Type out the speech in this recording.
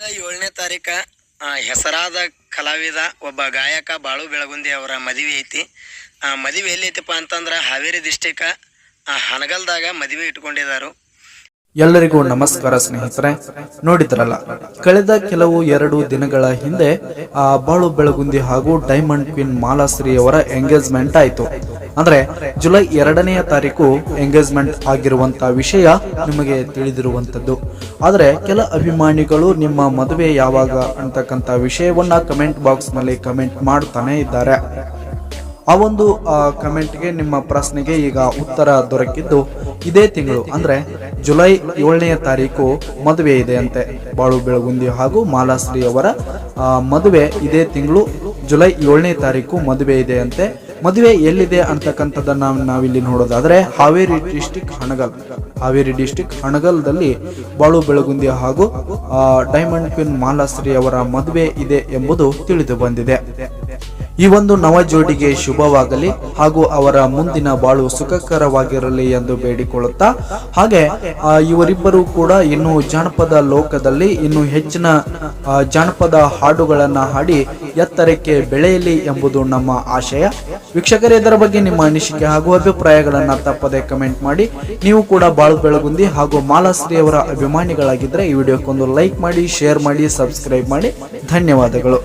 ಏಳನೇ ತಾರೀಕ ಹೆಸರಾದ ಕಲಾವಿದ, ಒಬ್ಬ ಗಾಯಕ ಬಾಳು ಬೆಳಗುಂದಿ ಅವರ ಮದುವೆ ಐತಿ. ಆ, ಮದುವೆ ಎಲ್ಲಿ ಅಂತಂದ್ರ ಹಾವೇರಿ ಡಿಸ್ಟಿಕ್ ಹನಗಲ್ದಾಗ ಮದುವೆ ಇಟ್ಕೊಂಡಿದ್ದಾರೆ ಎಲ್ಲರಿಗೂ ನಮಸ್ಕಾರ ಸ್ನೇಹಿತರೆ, ನೋಡಿದ್ರಲ್ಲ, ಕಳೆದ ಕೆಲವು ಎರಡು ದಿನಗಳ ಹಿಂದೆ, ಆ, ಬಾಳು ಬೆಳಗುಂದಿ ಹಾಗೂ ಡೈಮಂಡ್ ಪಿನ್ ಮಾಲಾಶ್ರೀ ಅವರ ಎಂಗೇಜ್ಮೆಂಟ್ ಆಯಿತು. ಅಂದ್ರೆ ಜುಲೈ ಎರಡನೆಯ ತಾರೀಕು ಎಂಗೇಜ್ಮೆಂಟ್ ಆಗಿರುವಂತ ವಿಷಯ ನಿಮಗೆ ತಿಳಿದಿರುವಂತದ್ದು. ಆದರೆ ಕೆಲ ಅಭಿಮಾನಿಗಳು ನಿಮ್ಮ ಮದುವೆ ಯಾವಾಗ ಅಂತಕ್ಕಂಥ ವಿಷಯವನ್ನ ಕಮೆಂಟ್ ಬಾಕ್ಸ್ನಲ್ಲಿ ಕಮೆಂಟ್ ಮಾಡ್ತಾನೆ ಇದ್ದಾರೆ. ಆ ಒಂದು ಕಮೆಂಟ್ಗೆ ನಿಮ್ಮ ಪ್ರಶ್ನೆಗೆ ಈಗ ಉತ್ತರ ದೊರಕಿದ್ದು ಇದೇ ತಿಂಗಳು, ಅಂದ್ರೆ ಜುಲೈ ಏಳನೆಯ ತಾರೀಕು ಮದುವೆ ಇದೆ ಅಂತೆ. ಬಾಳು ಬೆಳಗುಂದಿ ಹಾಗೂ ಮಾಲಾಶ್ರೀ ಅವರ ಮದುವೆ ಇದೇ ತಿಂಗಳು ಜುಲೈ ಏಳನೇ ತಾರೀಕು ಮದುವೆ ಇದೆ ಅಂತೆ. ಮದುವೆ ಎಲ್ಲಿದೆ ಅಂತಕ್ಕಂಥದ್ದನ್ನ ನಾವಿಲ್ಲಿ ನೋಡೋದಾದ್ರೆ ಹಾವೇರಿ ಡಿಸ್ಟಿಕ್ ಹಣಗಲ್. ಹಾವೇರಿ ಡಿಸ್ಟಿಕ್ ಹಣಗಲ್ದಲ್ಲಿ ಬಾಳು ಬೆಳಗುಂದಿ ಹಾಗೂ ಡೈಮಂಡ್ ಪಿನ್ ಮಾಲಾಶ್ರೀ ಅವರ ಮದುವೆ ಇದೆ ಎಂಬುದು ತಿಳಿದು ಬಂದಿದೆ. ಈ ಒಂದು ನವ ಜೋಡಿಗೆ ಶುಭವಾಗಲಿ ಹಾಗೂ ಅವರ ಮುಂದಿನ ಬಾಳು ಸುಖಕರವಾಗಿರಲಿ ಎಂದು ಬೇಡಿಕೊಳ್ಳುತ್ತಾ, ಹಾಗೆ ಇವರಿಬ್ಬರು ಕೂಡ ಇನ್ನು ಜಾನಪದ ಲೋಕದಲ್ಲಿ ಇನ್ನು ಹೆಚ್ಚಿನ ಜಾನಪದ ಹಾಡುಗಳನ್ನ ಹಾಡಿ ಎತ್ತರಕ್ಕೆ ಬೆಳೆಯಲಿ ಎಂಬುದು ನಮ್ಮ ಆಶಯ. ವೀಕ್ಷಕರೇ, ಇದರ ಬಗ್ಗೆ ನಿಮ್ಮ ಅನಿಸಿಕೆ ಹಾಗೂ ಅಭಿಪ್ರಾಯಗಳನ್ನ ತಪ್ಪದೆ ಕಮೆಂಟ್ ಮಾಡಿ. ನೀವು ಕೂಡ ಬಾಳು ಬೆಳಗುಂದಿ ಹಾಗೂ ಮಾಲಾಶ್ರೀ ಅವರ ಅಭಿಮಾನಿಗಳಾಗಿದ್ದರೆ ಈ ವಿಡಿಯೋಕ್ಕೊಂದು ಲೈಕ್ ಮಾಡಿ, ಶೇರ್ ಮಾಡಿ, ಸಬ್ಸ್ಕ್ರೈಬ್ ಮಾಡಿ. ಧನ್ಯವಾದಗಳು.